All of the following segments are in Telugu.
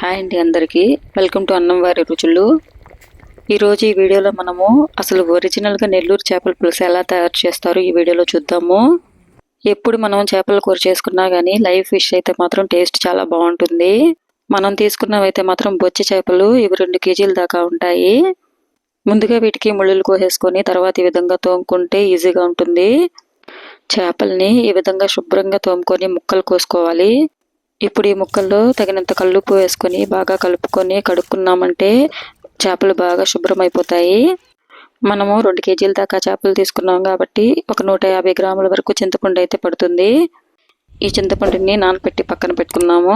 హాయ్ అండి అందరికీ. వెల్కమ్ టు అన్నం వారి రుచులు. ఈరోజు ఈ వీడియోలో మనము అసలు ఒరిజినల్గా నెల్లూరు చేపల పులుసు ఎలా తయారు చేస్తారో ఈ వీడియోలో చూద్దాము. ఎప్పుడు మనం చేపల కూర చేసుకున్నా కానీ లైవ్ ఫిష్ అయితే మాత్రం టేస్ట్ చాలా బాగుంటుంది. మనం తీసుకున్నవైతే మాత్రం బొచ్చి చేపలు ఇవి రెండు కేజీల దాకా ఉంటాయి. ముందుగా వీటికి ముళ్ళులు కోసేసుకొని తర్వాత ఈ విధంగా తోముకుంటే ఈజీగా ఉంటుంది. చేపల్ని ఈ విధంగా శుభ్రంగా తోముకొని ముక్కలు కోసుకోవాలి. ఇప్పుడు ఈ ముక్కల్లో తగినంత కల్లుప్పు వేసుకొని బాగా కలుపుకొని కడుక్కున్నామంటే చేపలు బాగా శుభ్రమైపోతాయి. మనము రెండు కేజీల దాకా చేపలు తీసుకున్నాం కాబట్టి ఒక నూట యాభై గ్రాముల వరకు చింతపండు అయితే పడుతుంది. ఈ చింతపండుని నానపెట్టి పక్కన పెట్టుకున్నాము.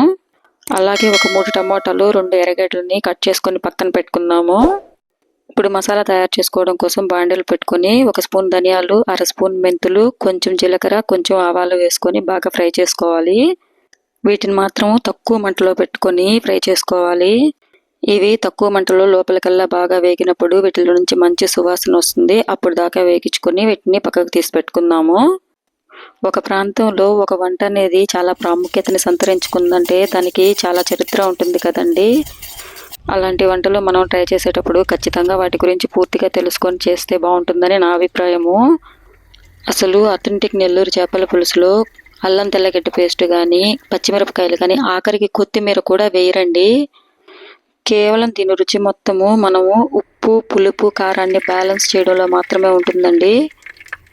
అలాగే ఒక మూడు టమోటాలు రెండు ఎర్రగడ్డలని కట్ చేసుకొని పక్కన పెట్టుకున్నాము. ఇప్పుడు మసాలా తయారు చేసుకోవడం కోసం బాండీలు పెట్టుకొని ఒక స్పూన్ ధనియాలు అర స్పూన్ మెంతులు కొంచెం జీలకర్ర కొంచెం ఆవాలు వేసుకొని బాగా ఫ్రై చేసుకోవాలి. వీటిని మాత్రం తక్కువ మంటలో పెట్టుకొని ఫ్రై చేసుకోవాలి. ఇవి తక్కువ మంటలో లోపలికల్లా బాగా వేగినప్పుడు వీటిలో నుంచి మంచి సువాసన వస్తుంది. అప్పుడు దాకా వేగించుకొని వీటిని పక్కకు తీసి పెట్టుకుందాము. ఒక ప్రాంతంలో ఒక వంట అనేది చాలా ప్రాముఖ్యతని సంతరించుకుందంటే దానికి చాలా చరిత్ర ఉంటుంది కదండి. అలాంటి వంటలు మనం ట్రై చేసేటప్పుడు ఖచ్చితంగా వాటి గురించి పూర్తిగా తెలుసుకొని చేస్తే బాగుంటుందని నా అభిప్రాయము. అసలు అథెంటిక్ నెల్లూరు చేపల పులుసులో అల్లం తెల్లగడ్డ పేస్ట్ కానీ పచ్చిమిరపకాయలు కానీ ఆఖరికి కొత్తిమీర కూడా వేయరండి. కేవలం దీని రుచి మొత్తము మనము ఉప్పు పులుపు కారాన్ని బ్యాలెన్స్ చేయడంలో మాత్రమే ఉంటుందండి.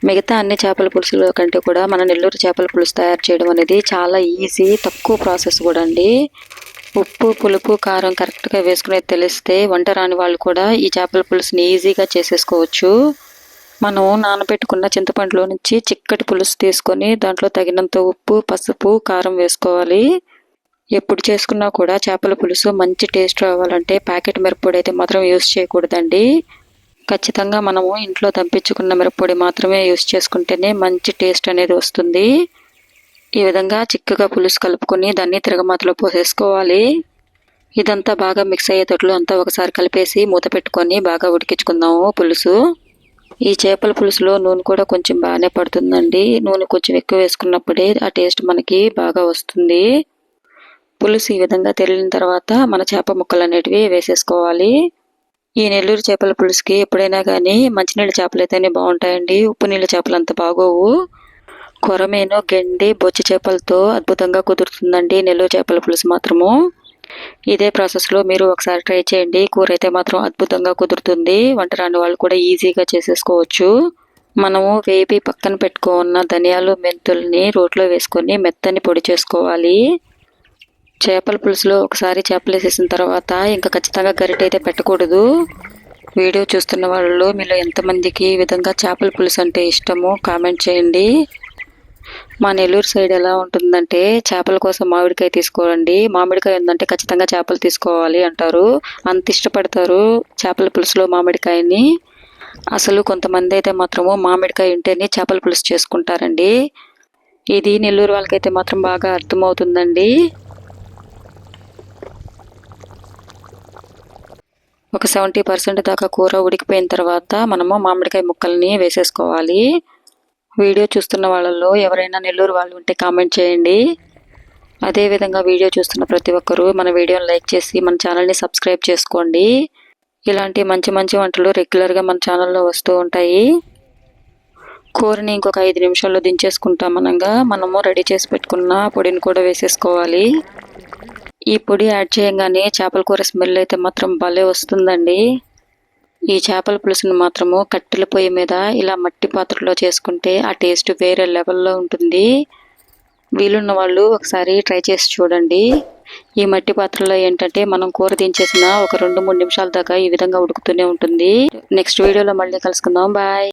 మిగతా అన్ని చేపల పులుసుల కంటే కూడా మన నెల్లూరు చేపల పులుసు తయారు చేయడం అనేది చాలా ఈజీ తక్కువ ప్రాసెస్ కూడా అండి. ఉప్పు పులుపు కారం కరెక్ట్గా వేసుకునేది తెలిస్తే వంట రాని వాళ్ళు కూడా ఈ చేపల పులుసుని ఈజీగా చేసేసుకోవచ్చు. మనం నానబెట్టుకున్న చింతపండులో నుంచి చిక్కటి పులుసు తీసుకొని దాంట్లో తగినంత ఉప్పు పసుపు కారం వేసుకోవాలి. ఎప్పుడు చేసుకున్నా కూడా చేపల పులుసు మంచి టేస్ట్ రావాలంటే ప్యాకెట్ మిరప్పొడి అయితే మాత్రం యూస్ చేయకూడదండి. ఖచ్చితంగా మనము ఇంట్లో దంపించుకున్న మిరప్పొడి మాత్రమే యూస్ చేసుకుంటేనే మంచి టేస్ట్ అనేది వస్తుంది. ఈ విధంగా చిక్కగా పులుసు కలుపుకొని దాన్ని తిరగమాతలో పోసేసుకోవాలి. ఇదంతా బాగా మిక్స్ అయ్యేటట్లు అంతా ఒకసారి కలిపేసి మూత పెట్టుకొని బాగా ఉడికించుకుందాము పులుసు. ఈ చేపల పులుసులో నూనె కూడా కొంచెం బాగానే పడుతుందండి. నూనె కొంచెం ఎక్కువ వేసుకున్నప్పుడే ఆ టేస్ట్ మనకి బాగా వస్తుంది. పులుసు ఈ విధంగా తెరిలిన తర్వాత మన చేప ముక్కలు అనేటివి వేసేసుకోవాలి. ఈ నెల్లూరు చేపల పులుసుకి ఎప్పుడైనా కానీ మంచినీళ్ళ చేపలు అయితేనే బాగుంటాయండి. ఉప్పు నీళ్ళ చేపలు అంత బాగోవు. కొరమేను గెండి బొచ్చి చేపలతో అద్భుతంగా కుదురుతుందండి నెల్లూరు చేపల పులుసు మాత్రము. ఇదే ప్రాసెస్లో మీరు ఒకసారి ట్రై చేయండి. కూర అయితే మాత్రం అద్భుతంగా కుదురుతుంది. వంట రాని వాళ్ళు కూడా ఈజీగా చేసేసుకోవచ్చు. మనము వేపి పక్కన పెట్టుకున్న ధనియాలు మెంతుల్ని రోట్లో వేసుకొని మెత్తని పొడి చేసుకోవాలి. చేపల పులుసులో ఒకసారి చేపలు వేసేసిన తర్వాత ఇంకా ఖచ్చితంగా గరిట అయితే పెట్టకూడదు. వీడియో చూస్తున్న వాళ్ళు మీలో ఎంతమందికి ఈ విధంగా చేపల పులుసు అంటే ఇష్టమో కామెంట్ చేయండి. మా నెల్లూరు సైడ్ ఎలా ఉంటుందంటే చేపల కోసం మామిడికాయ తీసుకోవాలండి. మామిడికాయ ఉందంటే ఖచ్చితంగా చేపలు తీసుకోవాలి అంటారు. అంత ఇష్టపడతారు చేపల పులుసులో మామిడికాయని. అసలు కొంతమంది అయితే మాత్రము మామిడికాయ ఉంటేనే చేపల పులుసు చేసుకుంటారండి. ఇది నెల్లూరు వాళ్ళకైతే మాత్రం బాగా అర్థమవుతుందండి. ఒక సెవెంటీ పర్సెంట్ దాకా కూర ఉడికిపోయిన తర్వాత మనము మామిడికాయ ముక్కల్ని వేసేసుకోవాలి. వీడియో చూస్తున్న వాళ్ళల్లో ఎవరైనా నెల్లూరు వాళ్ళు ఉంటే కామెంట్ చేయండి. అదేవిధంగా వీడియో చూస్తున్న ప్రతి ఒక్కరూ మన వీడియోని లైక్ చేసి మన ఛానల్ని సబ్స్క్రైబ్ చేసుకోండి. ఇలాంటి మంచి మంచి వంటలు రెగ్యులర్గా మన ఛానల్లో వస్తూ ఉంటాయి. కూరని ఇంకొక ఐదు నిమిషాల్లో దించేసుకుంటాం అనగా. మనము రెడీ చేసి పెట్టుకున్న పొడిని కూడా వేసేసుకోవాలి. ఈ పొడి యాడ్ చేయగానే చేపల కూర స్మెల్ అయితే మాత్రం భలే వస్తుందండి. ఈ చేపల పులుసును మాత్రము కట్టెల పొయ్యి మీద ఇలా మట్టి పాత్రలో చేసుకుంటే ఆ టేస్ట్ వేరే లెవెల్లో ఉంటుంది. వీలున్న వాళ్ళు ఒకసారి ట్రై చేసి చూడండి. ఈ మట్టి పాత్రలో ఏంటంటే మనం కూర దించేసిన ఒక రెండు మూడు నిమిషాల దాకా ఈ విధంగా ఉడుకుతూనే ఉంటుంది. నెక్స్ట్ వీడియోలో మళ్ళీ కలుసుకుందాం. బాయ్.